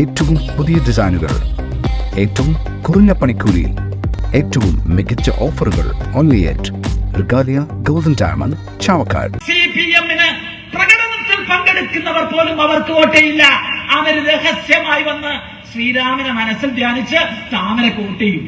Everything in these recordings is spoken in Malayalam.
ഏറ്റവും പുതിയ ഡിസൈനുകൾ ഏറ്റവും കുറഞ്ഞ പണിക്കൂലിയിൽ ഏറ്റവും മികച്ച ഓഫറുകൾ only at Regalia golden diamond Chavakkad പ്രകടനത്തിൽ പങ്കെടുക്കുന്നവർ പോലും അവർക്ക് വോട്ടേയില്ല അവർ രഹസ്യമായി വന്ന് ശ്രീരാമനെ മനസ്സിൽ ധ്യാനിച്ച് താമര കൂട്ടിയും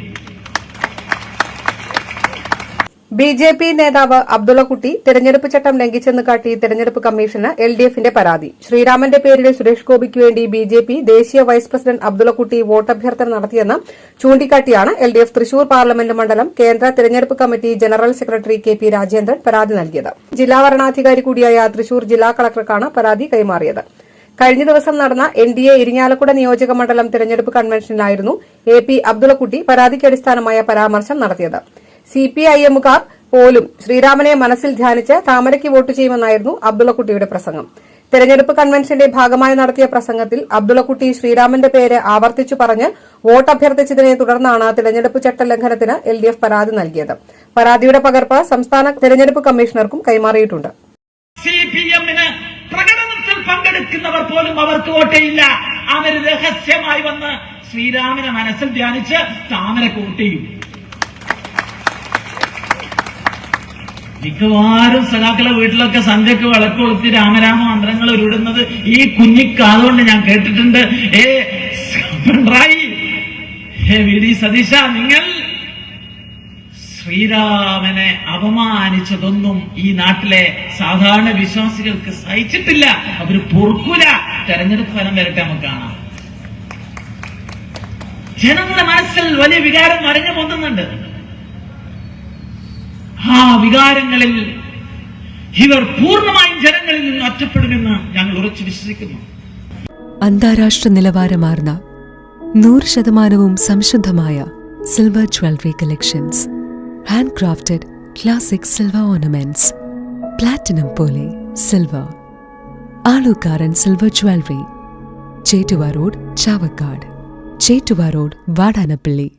ബി ജെ പി നേതാവ് അബ്ദുള്ളക്കുട്ടി തെരഞ്ഞെടുപ്പ് ചട്ടം ലംഘിച്ചെന്ന് കാട്ടി തെരഞ്ഞെടുപ്പ് കമ്മീഷന് എൽ ഡി എഫിന്റെ പരാതി. ശ്രീരാമന്റെ പേരിൽ സുരേഷ് ഗോപിക്ക് വേണ്ടി ബി ജെ പി ദേശീയ വൈസ് പ്രസിഡന്റ് അബ്ദുള്ളക്കുട്ടി വോട്ടഭ്യർത്ഥന നടത്തിയെന്ന് ചൂണ്ടിക്കാട്ടിയാണ് L D F Thrissur parliament മണ്ഡലം കേന്ദ്ര തെരഞ്ഞെടുപ്പ് committee general secretary K P Rajendran പരാതി നൽകിയത്. ജില്ലാ വരണാധികാരി കൂടിയായ തൃശൂർ ജില്ലാ കളക്ടർക്കാണ് പരാതി കൈമാറിയത്. കഴിഞ്ഞ ദിവസം നടന്ന എൻ ഡി എ ഇരിങ്ങാലക്കുട നിയോജക മണ്ഡലം തെരഞ്ഞെടുപ്പ് കൺവെൻഷനിലായിരുന്നു എ പി അബ്ദുള്ളക്കുട്ടി പരാതിക്കടിസ്ഥാനമായ പരാമർശം നടത്തിയത്. സി പി ഐ എമ്മുകാർ പോലും ശ്രീരാമനെ മനസ്സിൽ ധ്യാനിച്ച് താമരയ്ക്ക് വോട്ട് ചെയ്യുമെന്നായിരുന്നു അബ്ദുള്ളക്കുട്ടിയുടെ പ്രസംഗം. തെരഞ്ഞെടുപ്പ് കൺവെൻഷന്റെ ഭാഗമായി നടത്തിയ പ്രസംഗത്തിൽ അബ്ദുള്ളക്കുട്ടി ശ്രീരാമന്റെ പേര് ആവർത്തിച്ചു പറഞ്ഞ് വോട്ട് അഭ്യർത്ഥിച്ചതിനെ തുടർന്നാണ് തെരഞ്ഞെടുപ്പ് ചട്ടലംഘനത്തിന് എൽ ഡി എഫ് പരാതി നൽകിയത്. പരാതിയുടെ പകർപ്പ് സംസ്ഥാന തെരഞ്ഞെടുപ്പ് കമ്മീഷണർക്കും കൈമാറിയിട്ടുണ്ട്. പങ്കെടുക്കുന്നവർ പോലും അവർക്ക് വോട്ടേയില്ല അവർ രഹസ്യമായി വന്ന് ശ്രീരാമനെ മനസ്സിൽ ധ്യാനിച്ച് താമര മിക്കവാറും സഖാക്കളെ വീട്ടിലൊക്കെ സന്ധ്യക്ക് വിളക്ക് കൊളുത്തി രാമരാമ മന്ത്രങ്ങൾ ഉരുടുന്നത് ഈ കുഞ്ഞിക്കാതുകൊണ്ട് ഞാൻ കേട്ടിട്ടുണ്ട്. ഏ പിണറായി. ഹേ വി ഡി സതീശ നിങ്ങൾ ശ്രീരാമനെ അപമാനിച്ചതൊന്നും ഈ നാട്ടിലെ സാധാരണ വിശ്വാസികൾക്ക് സഹിച്ചിട്ടില്ല. അവർ പൊറുക്കൂല. തെരഞ്ഞെടുപ്പ് ഫലം വരട്ടെ നമുക്ക് കാണാം. ജനങ്ങളുടെ മനസ്സിൽ വലിയ വികാരം മറിഞ്ഞു പൊന്തുന്നുണ്ട്. ആ വികാരങ്ങളിൽ ഇവർ പൂർണമായും ജനങ്ങളിൽ നിന്ന് ഒറ്റപ്പെടുമെന്ന് ഞങ്ങൾ ഉറച്ചു വിശ്വസിക്കുന്നു. അന്താരാഷ്ട്ര നിലവാരമാർന്ന നൂറ് ശതമാനവും സംശുദ്ധമായ silver jewellery collections hand crafted classic silver ornaments platinum പോലെ silver Aalukkaran silver jewellery Chettuva road Chavakkad. Chettuva road Vadanappally.